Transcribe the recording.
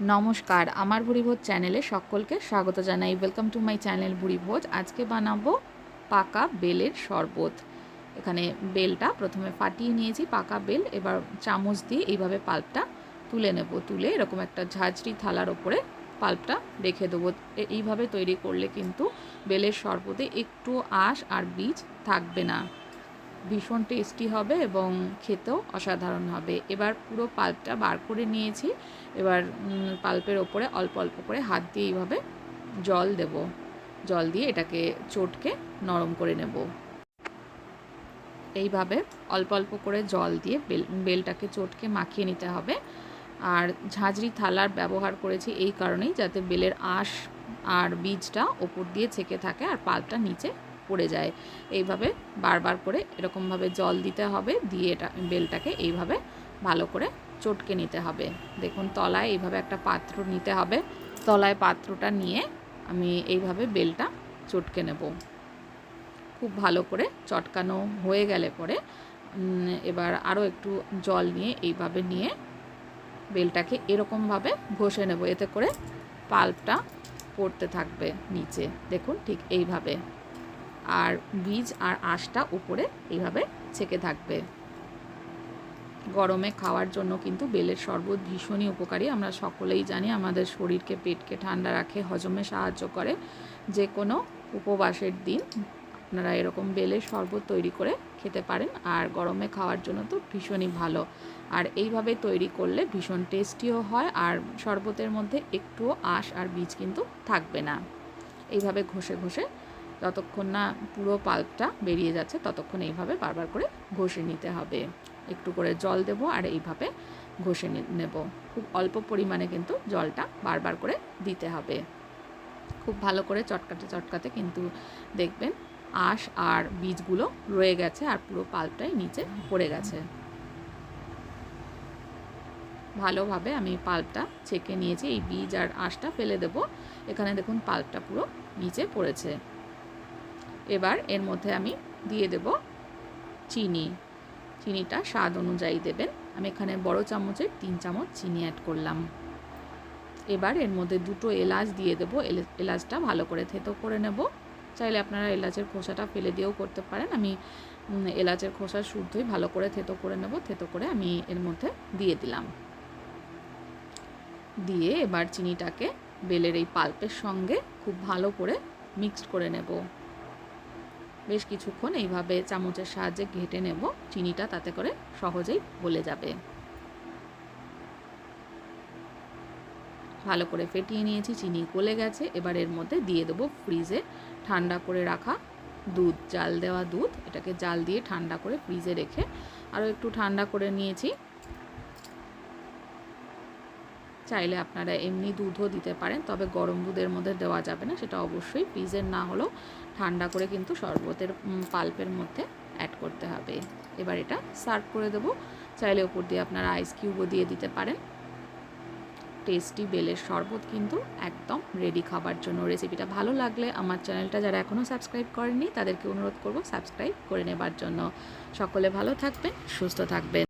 নমস্কার, আমার ভুড়িভোজ চ্যানেলে সকলকে স্বাগত জানাই। ওয়েলকাম টু মাই চ্যানেল ভুড়িভোজ আজকে বানাবো পাকা বেলের শরবত। এখানে বেলটা প্রথমে ফাটিয়ে নিয়েছি, পাকা বেল। এবার চামচ দিয়ে এইভাবে পাল্পটা তুলে নেব। তুলে এরকম একটা ঝাঁঝরি থালার ওপরে পাল্পটা রেখে দেবো। এইভাবে তৈরি করলে কিন্তু বেলের শরবতে একটু আঁশ আর বীজ থাকবে না। ভীষণ টেস্টি হবে এবং খেতেও অসাধারণ হবে। এবার পুরো পাল্পটা বার করে নিয়েছি। এবার পাল্পের ওপরে অল্প অল্প করে হাত দিয়ে এইভাবে জল দেব। জল দিয়ে এটাকে চটকে নরম করে নেব। এইভাবে অল্প অল্প করে জল দিয়ে বেল, বেলটাকে চটকে মাখিয়ে নিতে হবে। আর ঝাঁঝরি থালার ব্যবহার করেছি এই কারণেই যাতে বেলের আঁশ আর বীজটা ওপর দিয়ে ছেঁকে থাকে আর পাল্পটা নিচে পড়ে যায়। এইভাবে বারবার করে এরকমভাবে জল দিতে হবে, দিয়ে এটা বেলটাকে এইভাবে ভালো করে চটকে নিতে হবে। দেখুন তলায় এইভাবে একটা পাত্র নিতে হবে। তলায় পাত্রটা নিয়ে আমি এইভাবে বেলটা চটকে নেব। খুব ভালো করে চটকানো হয়ে গেলে পরে এবার আরও একটু জল নিয়ে এইভাবে নিয়ে বেলটাকে এরকমভাবে ঘষে নেব। এতে করে পাল্পটা পড়তে থাকবে নিচে। দেখুন ঠিক এইভাবে। আর বীজ আর আঁশটা উপরে এইভাবে ছেঁকে থাকবে। গরমে খাওয়ার জন্য কিন্তু বেলের শরবত ভীষণই উপকারী। আমরা সকলেই জানি আমাদের শরীরকে, পেটকে ঠান্ডা রাখে, হজমে সাহায্য করে। যে কোনো উপবাসের দিন আপনারা এরকম বেলের শরবত তৈরি করে খেতে পারেন আর গরমে খাওয়ার জন্য তো ভীষণই ভালো। আর এইভাবে তৈরি করলে ভীষণ টেস্টিও হয় আর শরবতের মধ্যে একটুও আঁশ আর বীজ কিন্তু থাকবে না। এইভাবে ঘষে ঘষে যতক্ষণ না পুরো পাল্পটা বেরিয়ে যাচ্ছে, ততক্ষণ এইভাবে বারবার করে ঘষে নিতে হবে। একটু করে জল দেব আর এইভাবে ঘষে নেব। খুব অল্প পরিমাণে কিন্তু জলটা বারবার করে দিতে হবে। খুব ভালো করে চটকাতে চটকাতে কিন্তু দেখবেন আঁশ আর বীজগুলো রয়ে গেছে আর পুরো পাল্পটাই নিচে পড়ে গেছে। ভালোভাবে আমি পাল্পটা ছেঁকে নিয়েছি, এই বীজ আর আঁশটা ফেলে দেব। এখানে দেখুন পাল্পটা পুরো নিচে পড়েছে। এবার এর মধ্যে আমি দিয়ে দেব চিনি। চিনিটা স্বাদ অনুযায়ী দেবেন। আমি এখানে বড় চামচের তিন চামচ চিনি অ্যাড করলাম। এবার এর মধ্যে দুটো এলাচ দিয়ে দেবো। এলে- এলাচটা ভালো করে থেতো করে নেব। চাইলে আপনারা এলাচের খোসাটা ফেলে দিয়েও করতে পারেন। আমি এলাচের খোসা শুদ্ধই ভালো করে থেতো করে নেব। থেতো করে আমি এর মধ্যে দিয়ে দিলাম। দিয়ে এবার চিনিটাকে বেলের এই পাল্পের সঙ্গে খুব ভালো করে মিক্সড করে নেব। বেশ কিছুক্ষণ এইভাবে চামচের সাহায্যে ঘেটে নেব। চিনিটা তাতে করে সহজেই গলে যাবে। ভালো করে ফেটিয়ে নিয়েছি, চিনি গলে গেছে। এবার এর মধ্যে দিয়ে দেবো ফ্রিজে ঠান্ডা করে রাখা দুধ, জাল দেওয়া দুধ। এটাকে জাল দিয়ে ঠান্ডা করে ফ্রিজে রেখে আরও একটু ঠান্ডা করে নিয়েছি। চাইলে আপনারা এমনি দুধও দিতে পারেন, তবে গরম দুধের মধ্যে দেওয়া যাবে না, সেটা অবশ্যই ফ্রিজের না হলেও ঠান্ডা করে কিন্তু শরবতের পাল্পের মধ্যে অ্যাড করতে হবে। এবার এটা সার্ভ করে দেবো। চাইলে ওপর দিয়ে আপনারা আইস কিউবও দিয়ে দিতে পারেন। টেস্টি বেলের শরবত কিন্তু একদম রেডি খাবার জন্য। রেসিপিটা ভালো লাগলে আমার চ্যানেলটা যারা এখনও সাবস্ক্রাইব করেননি, তাদেরকে অনুরোধ করব সাবস্ক্রাইব করে নেবার জন্য। সকলে ভালো থাকবেন, সুস্থ থাকবেন।